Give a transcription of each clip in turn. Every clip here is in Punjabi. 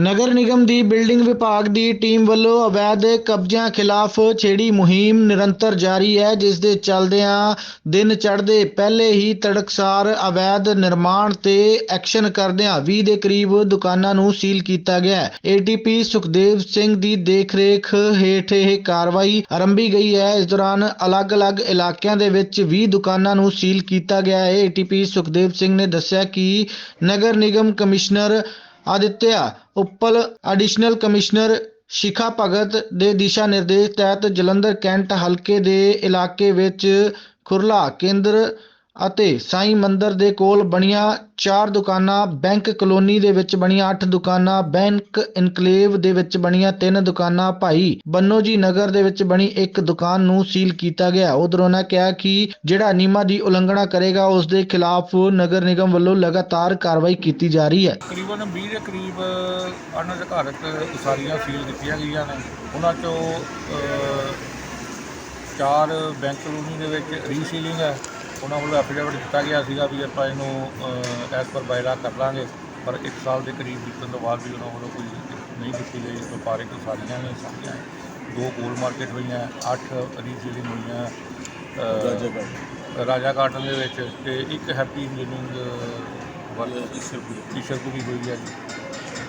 ਨਗਰ ਨਿਗਮ ਦੀ ਬਿਲਡਿੰਗ ਵਿਭਾਗ ਦੀ ਟੀਮ ਵੱਲੋਂ ਅਵੈਧ ਕਬਜ਼ਿਆਂ ਖਿਲਾਫ ਛੇੜੀ ਮੁਹਿੰਮ ਨਿਰੰਤਰ ਜਾਰੀ ਹੈ, ਜਿਸ ਦੇ ਚੱਲਦਿਆਂ ਦਿਨ ਚੜ੍ਹਦੇ ਪਹਿਲੇ ਹੀ ਤੜਕਸਾਰ ਅਵੈਧ ਨਿਰਮਾਣ ਤੇ ਐਕਸ਼ਨ ਕਰਦਿਆਂ 20 ਦੇ ਕਰੀਬ ਦੁਕਾਨਾਂ ਨੂੰ ਸੀਲ ਕੀਤਾ ਗਿਆ ਹੈ। ਏਟੀਪੀ ਸੁਖਦੇਵ ਸਿੰਘ ਦੀ ਦੇਖਰੇਖ ਹੇਠ ਇਹ ਕਾਰਵਾਈ ਆਰੰਭੀ ਗਈ ਹੈ। ਇਸ ਦੌਰਾਨ ਅਲੱਗ-ਅਲੱਗ ਇਲਾਕਿਆਂ ਦੇ ਵਿੱਚ 20 ਦੁਕਾਨਾਂ ਨੂੰ ਸੀਲ ਕੀਤਾ ਗਿਆ ਹੈ। ਏਟੀਪੀ ਸੁਖਦੇਵ ਸਿੰਘ ਨੇ ਦੱਸਿਆ ਕਿ ਨਗਰ ਨਿਗਮ ਕਮਿਸ਼ਨਰ ਆ ਆਦਿਤਿਆ, ਉੱਪਲ ਐਡੀਸ਼ਨਲ ਕਮਿਸ਼ਨਰ ਸ਼ਿਖਾ ਭਗਤ ਦੇ ਦਿਸ਼ਾ ਨਿਰਦੇਸ਼ ਤਹਿਤ ਜਲੰਧਰ ਕੈਂਟ ਹਲਕੇ ਦੇ ਇਲਾਕੇ ਵਿੱਚ ਖੁਰਲਾ ਕੇਂਦਰ ਅਤੇ ਸਾਈਂ ਮੰਦਰ ਦੇ ਕੋਲ ਬਣੀਆਂ ਚਾਰ ਦੁਕਾਨਾਂ, ਬੈਂਕ ਕਲੋਨੀ ਦੇ ਵਿੱਚ ਬਣੀਆਂ 8 ਦੁਕਾਨਾਂ, ਬੈਂਕ ਇਨਕਲੇਵ ਦੇ ਵਿੱਚ ਬਣੀਆਂ 3 ਦੁਕਾਨਾਂ। ਭਾਈ ਬੰਨੋ ਜੀ ਨਗਰ ਦੇ ਵਿੱਚ ਬਣੀ ਇੱਕ ਦੁਕਾਨ ਨੂੰ ਸੀਲ ਕੀਤਾ ਗਿਆ। ਉਧਰ ਉਹਨਾਂ ਕਿਹਾ ਕਿ ਜਿਹੜਾ ਨਿਯਮਾਂ ਦੀ ਉਲੰਘਣਾ ਕਰੇਗਾ, ਉਸ ਦੇ ਖਿਲਾਫ ਨਗਰ ਨਿਗਮ ਵੱਲੋਂ ਲਗਾਤਾਰ ਕਾਰਵਾਈ ਕੀਤੀ ਜਾ ਰਹੀ ਹੈ। ਤਕਰੀਬਨ 20 ਦੇ ਕਰੀਬ ਅਨਅਧਿਕਾਰਤ ਉਸਾਰੀਆਂ ਸੀਲ ਕੀਤੀਆਂ ਗਈਆਂ ਨੇ। ਉਹਨਾਂ ਚੋਂ ਚਾਰ ਬੈਂਕ ਕਲੋਨੀ ਦੇ ਵਿੱਚ ਰੀਸੀਲਿੰਗ ਹੈ। ਉਹਨਾਂ ਵੱਲੋਂ ਐਫੀਡੇਵਿਟ ਦਿੱਤਾ ਗਿਆ ਸੀਗਾ ਵੀ ਆਪਾਂ ਇਹਨੂੰ ਐਸ ਪਰ ਬਾਇਲਾ ਕਰ ਲਾਂਗੇ ਪਰ 1 ਸਾਲ ਦੇ ਕਰੀਬ ਬੀਤਣ ਤੋਂ ਬਾਅਦ ਵੀ ਉਹਨਾਂ ਵੱਲੋਂ ਕੋਈ ਨਹੀਂ ਦਿੱਤੀ ਗਈ ਵਪਾਰਿਕ ਉਸਾਰੀਆਂ ਨੇ ਸਾਰੀਆਂ ਦੋ ਗੋਲ ਮਾਰਕੀਟ ਹੋਈਆਂ 8 ਰੀਸੀਲਿੰਗ ਹੋਈਆਂ ਰਾਜਾ ਕਾਟਨ ਦੇ ਵਿੱਚ ਤੇ ਇੱਕ ਹੈਪੀ ਇੰਜੀਨੀਅਰਿੰਗ ਵਰਕ ਈਸ਼ਰਪੁਰੀ ਹੋਈ ਹੈ ਜੀ।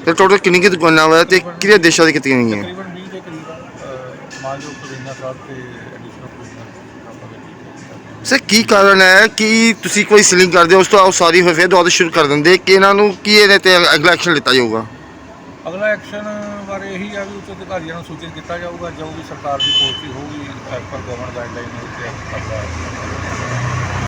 ਤੇ ਟੋਟਲ ਕਿੰਨੀ ਕੀ ਦੁਕਾਨਾਂ ਵਾ ਤੇ ਕਿਹੜੇ ਦੇਸ਼ਾਂ ਦੀ ਕੀਤੀਆਂ ਗਈਆਂ? ਤਕਰੀਬਨ 20 ਦੇ ਕਰੀਬ ਅ, ਮਾਨਯੋਗ ਪ੍ਰਵੀਨਾ ਸਾਹਿਬ ਤੇ ਐਡੀਸ਼ਨਲ ਪ੍ਰਵੀਨਾ ਆਪਾਂ ਦੇ ਕੀਤੀ ਸਰ, ਕੀ ਕਾਰਨ ਹੈ? ਕਿ ਤੁਸੀਂ ਕੋਈ ਸੀਲਿੰਗ ਕਰਦੇ ਹੋ? ਉਸ ਤੋਂ ਆਓ ਸਾਰੀ ਹੋਏ ਫਿਰ ਦੁਬਾਰਾ ਸ਼ੁਰੂ ਕਰ ਦਿੰਦੇ ਕਿ ਇਹਨਾਂ ਨੂੰ ਕੀ ਇਹਦੇ ਤੇ ਅਗਲਾ ਐਕਸ਼ਨ ਲਿੱਤਾ ਜਾਊਗਾ? ਅਗਲਾ ਐਕਸ਼ਨ ਬਾਰੇ ਇਹੀ ਆ ਵੀ ਉੱਚ ਅਧਿਕਾਰੀਆਂ ਨੂੰ ਸੂਚਿਤ ਕੀਤਾ ਜਾਊਗਾ, ਜੋ ਵੀ ਸਰਕਾਰ ਦੀ ਪਾਲਿਸੀ ਹੋਊਗੀ ਐਸ ਪਰ ਗਵਰਨਮੈਂਟ ਗਾਈਡਲਾਈਨ ਉਹ ਤੇ ਅਗਲਾ